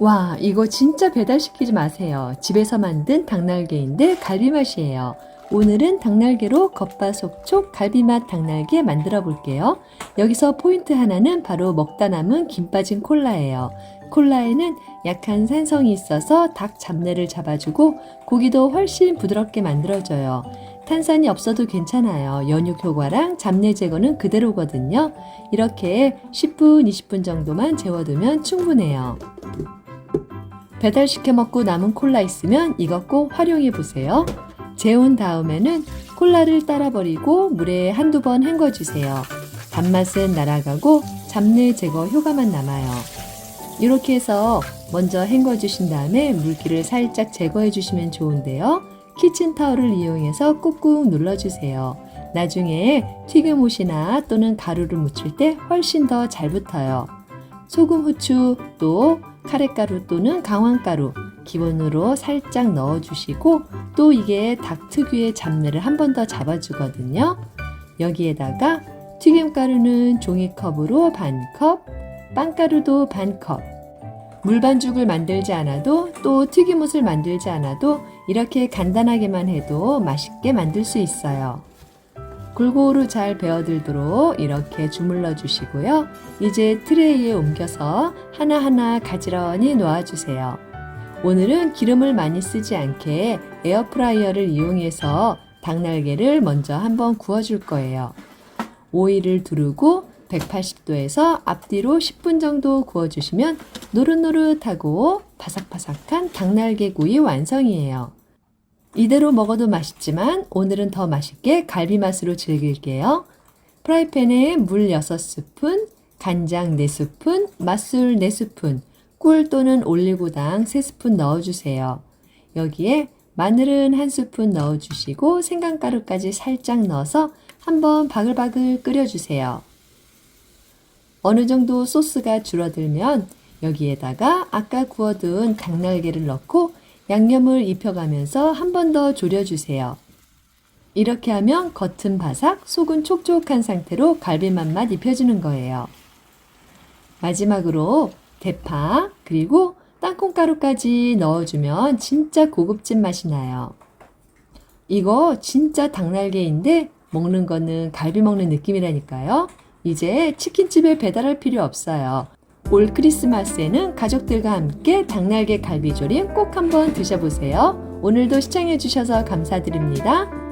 와, 이거 진짜 배달시키지 마세요. 집에서 만든 닭날개인데 갈비 맛이에요. 오늘은 닭날개로 겉바속촉 갈비맛 닭날개 만들어 볼게요. 여기서 포인트 하나는 바로 먹다 남은 김 빠진 콜라예요. 콜라에는 약한 산성이 있어서 닭 잡내를 잡아주고 고기도 훨씬 부드럽게 만들어줘요. 탄산이 없어도 괜찮아요. 연육 효과랑 잡내 제거는 그대로거든요. 이렇게 10분, 20분 정도만 재워두면 충분해요. 배달시켜 먹고 남은 콜라 있으면 이것 꼭 활용해 보세요. 재운 다음에는 콜라를 따라 버리고 물에 한두 번 헹궈 주세요. 단맛은 날아가고 잡내 제거 효과만 남아요. 이렇게 해서 먼저 헹궈 주신 다음에 물기를 살짝 제거해 주시면 좋은데요. 키친타올을 이용해서 꾹꾹 눌러 주세요. 나중에 튀김옷이나 또는 가루를 묻힐 때 훨씬 더 잘 붙어요. 소금, 후추, 또 카레가루 또는 강황가루 기본으로 살짝 넣어주시고 또 이게 닭 특유의 잡내를 한 번 더 잡아주거든요. 여기에다가 튀김가루는 종이컵으로 반 컵, 빵가루도 반 컵. 물반죽을 만들지 않아도 또 튀김옷을 만들지 않아도 이렇게 간단하게만 해도 맛있게 만들 수 있어요. 골고루 잘 배어들도록 이렇게 주물러 주시고요. 이제 트레이에 옮겨서 하나하나 가지런히 놓아주세요. 오늘은 기름을 많이 쓰지 않게 에어프라이어를 이용해서 닭날개를 먼저 한번 구워줄 거예요. 오일을 두르고 180도에서 앞뒤로 10분 정도 구워주시면 노릇노릇하고 바삭바삭한 닭날개 구이 완성이에요. 이대로 먹어도 맛있지만 오늘은 더 맛있게 갈비 맛으로 즐길게요. 프라이팬에 물 6스푼, 간장 4스푼, 맛술 4스푼, 꿀 또는 올리고당 3스푼 넣어주세요. 여기에 마늘은 한 스푼 넣어주시고 생강가루까지 살짝 넣어서 한번 바글바글 끓여주세요. 어느 정도 소스가 줄어들면 여기에다가 아까 구워둔 닭날개를 넣고 양념을 입혀가면서 한 번 더 졸여주세요. 이렇게 하면 겉은 바삭, 속은 촉촉한 상태로 갈비 맛맛 입혀주는 거예요. 마지막으로 대파, 그리고 땅콩가루까지 넣어주면 진짜 고급진 맛이 나요. 이거 진짜 닭날개인데 먹는 거는 갈비 먹는 느낌이라니까요. 이제 치킨집에 배달할 필요 없어요. 올 크리스마스에는 가족들과 함께 닭날개 갈비조림 꼭 한번 드셔보세요. 오늘도 시청해주셔서 감사드립니다.